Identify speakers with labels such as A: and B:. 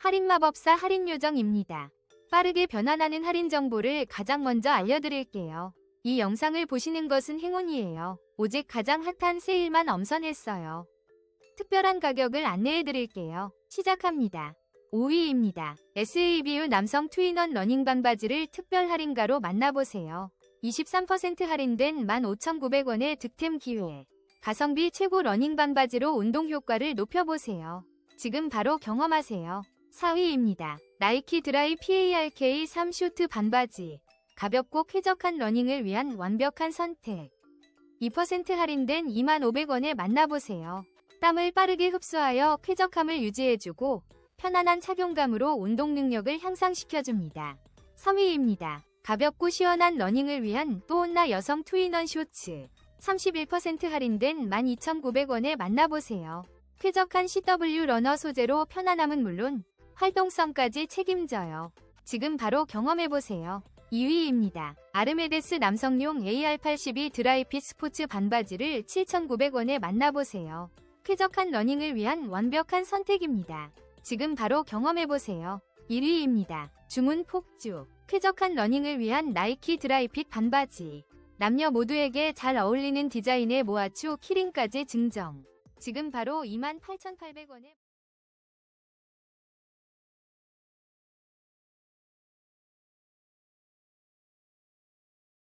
A: 할인 마법사 할인 요정입니다. 빠르게 변환하는 할인 정보를 가장 먼저 알려드릴게요. 이 영상을 보시는 것은 행운이에요. 오직 가장 핫한 세일만 엄선했어요. 특별한 가격을 안내해드릴게요. 시작합니다. 5위입니다. SABU 남성 트윈원 러닝 반바지를 특별 할인가로 만나보세요. 23% 할인된 15,900원의 득템 기회. 가성비 최고 러닝 반바지로 운동 효과를 높여보세요. 지금 바로 경험하세요. 4위입니다. 나이키 드라이 PARK 3 슈트 반바지. 가볍고 쾌적한 러닝을 위한 완벽한 선택. 2% 할인된 25,000원에 만나보세요. 땀을 빠르게 흡수하여 쾌적함을 유지해주고 편안한 착용감으로 운동 능력을 향상시켜줍니다. 3위입니다. 가볍고 시원한 러닝을 위한 또온나 여성 트윈원 쇼츠. 31% 할인된 12,900원에 만나보세요. 쾌적한 CW 러너 소재로 편안함은 물론 활동성까지 책임져요. 지금 바로 경험해보세요. 2위입니다. 아르메데스 남성용 AR82 드라이핏 스포츠 반바지를 7,900원에 만나보세요. 쾌적한 러닝을 위한 완벽한 선택입니다. 지금 바로 경험해보세요. 1위입니다. 주문 폭주. 쾌적한 러닝을 위한 나이키 드라이핏 반바지. 남녀 모두에게 잘 어울리는 디자인의 모아추 키링까지 증정. 지금 바로 28,800원에